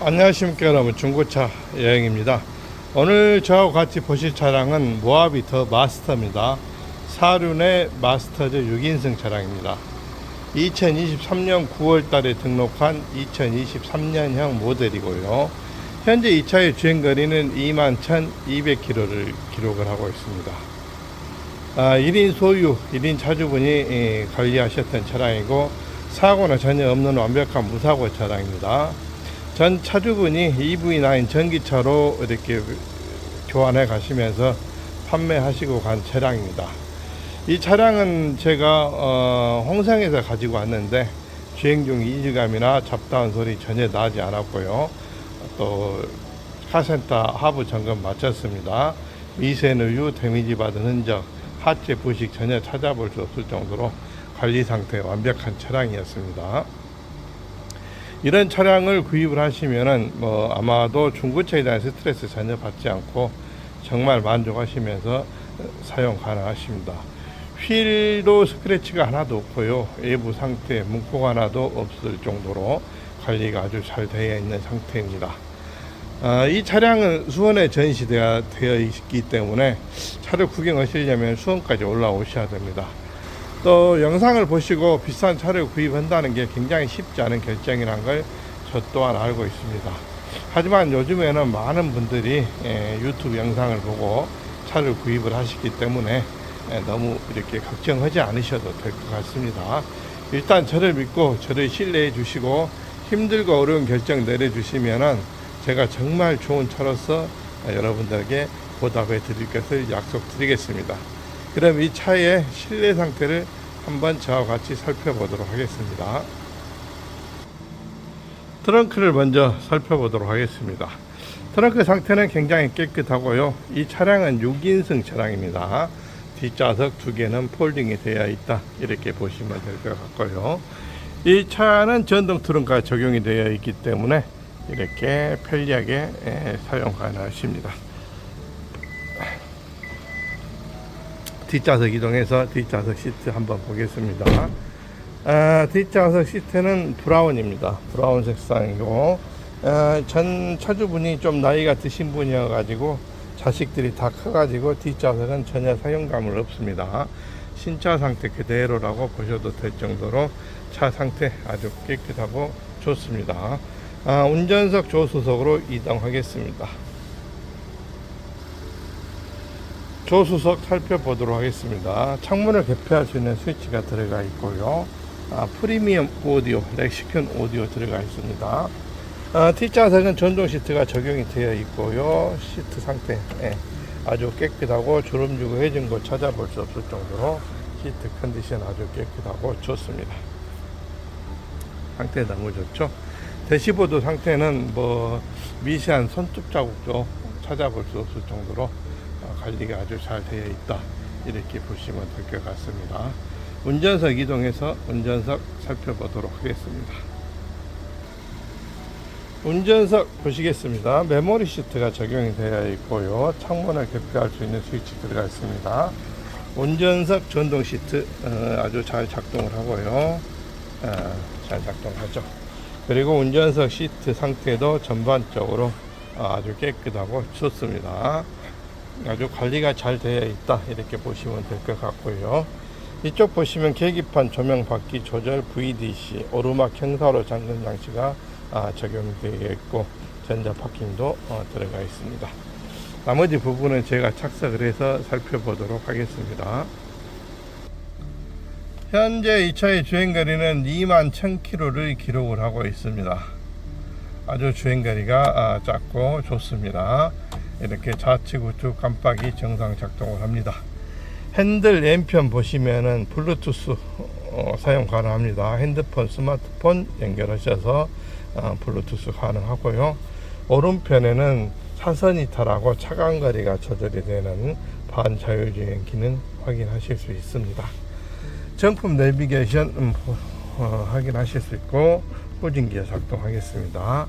안녕하십니까 여러분. 중고차 여행입니다. 오늘 저하고 같이 보실 차량은 모하비 더 마스터입니다. 사륜의 마스터즈 6인승 차량입니다. 2023년 9월 달에 등록한 2023년형 모델이고요. 현재 이 차의 주행거리는 21,200km를 기록을 하고 있습니다. 아, 1인 소유, 1인 차주분이 예, 관리하셨던 차량이고 사고는 전혀 없는 완벽한 무사고 차량입니다 전 차주분이 EV9 전기차로 이렇게 교환해 가시면서 판매하시고 간 차량입니다. 이 차량은 제가 어, 홍성에서 가지고 왔는데 주행 중 이질감이나 잡다한 소리 전혀 나지 않았고요. 또 카센터 하부 점검 마쳤습니다. 미세누유 데미지 받은 흔적, 하체 부식 전혀 찾아볼 수 없을 정도로 관리 상태 완벽한 차량이었습니다. 이런 차량을 구입을 하시면은 뭐 아마도 중고차에 대한 스트레스 전혀 받지 않고 정말 만족하시면서 사용 가능하십니다. 휠도 스크래치가 하나도 없고요. 외부 상태 문콕 하나도 없을 정도로 관리가 아주 잘 되어 있는 상태입니다. 아, 이 차량은 수원에 전시되어 되어 있기 때문에 차를 구경하시려면 수원까지 올라오셔야 됩니다. 또 영상을 보시고 비싼 차를 구입한다는 게 굉장히 쉽지 않은 결정이라는 걸저 또한 알고 있습니다. 하지만 요즘에는 많은 분들이 예, 유튜브 영상을 보고 차를 구입을 하시기 때문에 예, 너무 이렇게 걱정하지 않으셔도 될 것 같습니다. 일단 저를 믿고 저를 신뢰해 주시고 힘들고 어려운 결정 내려주시면은 제가 정말 좋은 차로서 여러분들에게 보답해 드릴 것을 약속드리겠습니다. 그럼 이 차의 실내 상태를 한번 저와 같이 살펴보도록 하겠습니다. 트렁크를 먼저 살펴보도록 하겠습니다. 트렁크 상태는 굉장히 깨끗하고요. 이 차량은 6인승 차량입니다. 뒷좌석 두 개는 폴딩이 되어 있다. 이렇게 보시면 될 것 같고요. 이 차는 전동 트렁크가 적용이 되어 있기 때문에 이렇게 편리하게 예, 사용 가능하십니다. 뒷좌석 이동해서 뒷좌석 시트 한번 보겠습니다. 아, 뒷좌석 시트는 브라운입니다. 브라운 색상이고 아, 전 차주분이 좀 나이가 드신 분이어가지고 자식들이 다 커가지고 뒷좌석은 전혀 사용감을 없습니다. 신차 상태 그대로라고 보셔도 될 정도로 차 상태 아주 깨끗하고 좋습니다. 아, 운전석 조수석으로 이동하겠습니다. 조수석 살펴보도록 하겠습니다. 창문을 개폐할 수 있는 스위치가 들어가 있고요. 아, 프리미엄 오디오, 렉시콘 오디오 들어가 있습니다. 아, 뒷좌석은 전동 시트가 적용이 되어 있고요. 시트 상태 예, 아주 깨끗하고 주름 주고 해진 걸 찾아볼 수 없을 정도로 시트 컨디션 아주 깨끗하고 좋습니다. 상태 너무 좋죠. 대시보드 상태는 뭐 미세한 손톱 자국도 찾아볼 수 없을 정도로 어, 관리가 아주 잘 되어 있다. 이렇게 보시면 될 것 같습니다. 운전석 이동해서 운전석 살펴보도록 하겠습니다. 운전석 보시겠습니다. 메모리 시트가 적용이 되어 있고요. 창문을 개폐할 수 있는 스위치 들어가 있습니다. 운전석 전동 시트 어, 아주 잘 작동을 하고요. 어, 잘 작동하죠. 그리고 운전석 시트 상태도 전반적으로 아주 깨끗하고 좋습니다 아주 관리가 잘 되어 있다. 이렇게 보시면 될 것 같고요. 이쪽 보시면 계기판 조명 바퀴 조절 VDC 오르막 형사로 잠금 장치가 아, 적용되어 있고 전자 파킹도 어, 들어가 있습니다. 나머지 부분은 제가 착석을 해서 살펴보도록 하겠습니다. 현재 이 차의 주행거리는 2만 1000km를 기록을 하고 있습니다. 아주 주행거리가 아, 작고 좋습니다 이렇게 좌측 우측 깜빡이 정상 작동을 합니다. 핸들 왼편 보시면은 블루투스 어, 사용 가능합니다. 핸드폰, 스마트폰 연결하셔서 어, 블루투스 가능하고요. 오른편에는 차선 이탈하고 차간 거리가 조절이 되는 반자율주행 기능 확인하실 수 있습니다. 정품 내비게이션 음, 어, 확인하실 수 있고 후진기어 작동하겠습니다.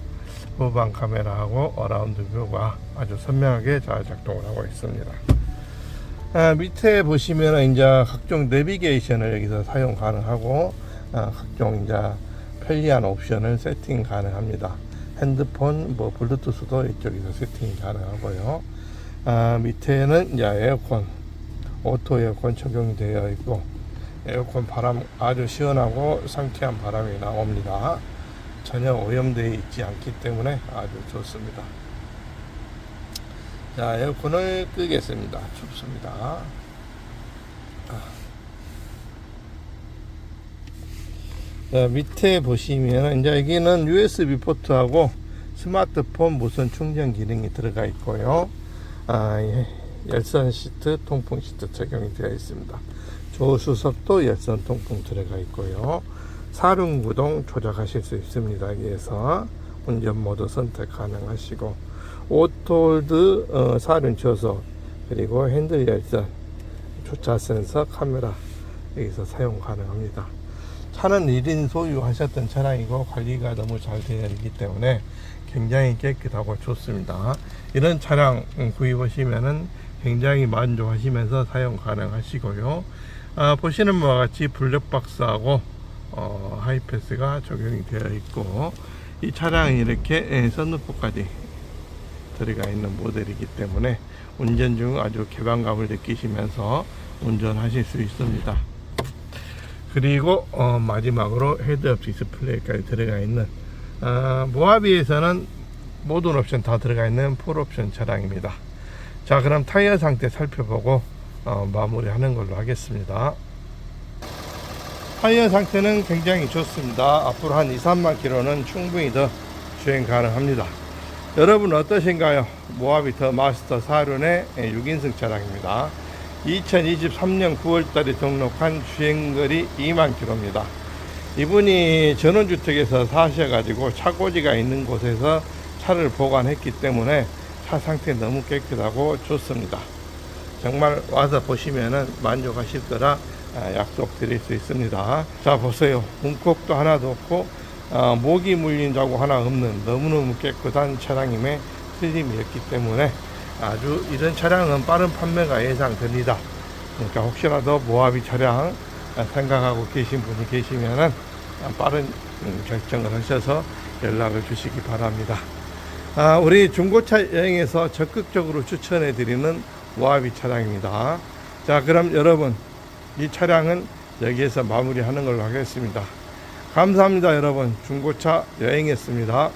후방 카메라하고 어라운드 뷰가 아주 선명하게 잘 작동을 하고 있습니다. 아, 밑에 보시면 이제 각종 내비게이션을 여기서 사용 가능하고 아, 각종 이제 편리한 옵션을 세팅 가능합니다. 핸드폰, 뭐 블루투스도 이쪽에서 세팅이 가능하고요. 아, 밑에는 이제 에어컨, 오토 에어컨 적용이 되어 있고 에어컨 바람 아주 시원하고 상쾌한 바람이 나옵니다. 전혀 오염되어 있지 않기 때문에 아주 좋습니다. 자, 에어컨을 끄겠습니다. 춥습니다. 자, 밑에 보시면 이제 여기는 USB 포트하고 스마트폰 무선 충전 기능이 들어가 있고요. 아, 예. 열선 시트, 통풍 시트 적용이 되어 있습니다. 조수석도 열선 통풍 들어가 있고요. 사륜 구동 조작하실 수 있습니다. 여기에서 운전 모드 선택 가능하시고 오토홀드 어, 사륜 조석 그리고 핸들 열선 주차 센서 카메라 여기서 사용 가능합니다. 차는 1인 소유하셨던 차량이고 관리가 너무 잘 되어 있기 때문에 굉장히 깨끗하고 좋습니다. 이런 차량 음, 구입하시면은 굉장히 만족하시면서 사용 가능하시고요. 아, 보시는 바와 같이 블랙박스하고 어, 하이패스가 적용이 되어 있고 이 차량이 이렇게 예, 썬루프까지 들어가 있는 모델이기 때문에 운전 중 아주 개방감을 느끼시면서 운전하실 수 있습니다. 그리고 어, 마지막으로 헤드업 디스플레이까지 들어가 있는 아, 모하비에서는 모든 옵션 다 들어가 있는 풀 옵션 차량입니다. 자 그럼 타이어 상태 살펴보고 어, 마무리하는 걸로 하겠습니다. 타이어 상태는 굉장히 좋습니다. 앞으로 한 2, 3만 킬로는 충분히 더 주행 가능합니다. 여러분 어떠신가요? 모하비 더 마스터 4륜의 6인승 차량입니다. 2023년 9월달에 등록한 주행거리 2만 킬로입니다. 이분이 전원주택에서 사셔가지고 차고지가 있는 곳에서 차를 보관했기 때문에 차 상태 너무 깨끗하고 좋습니다. 정말 와서 보시면은 만족하실 거라 아, 약속 드릴 수 있습니다. 자 보세요. 문콕도 하나도 없고 아, 모기 물린 자국 하나 없는 너무너무 깨끗한 차량임에 틀림이 없기 때문에 아주 이런 차량은 빠른 판매가 예상됩니다. 그러니까 혹시라도 모하비 차량 생각하고 계신 분이 계시면은 빠른 음, 결정을 하셔서 연락을 주시기 바랍니다. 아, 우리 중고차 여행에서 적극적으로 추천해 드리는 모하비 차량입니다. 자, 그럼 여러분 이 차량은 여기에서 마무리하는 걸로 하겠습니다. 감사합니다, 여러분. 중고차 여행했습니다.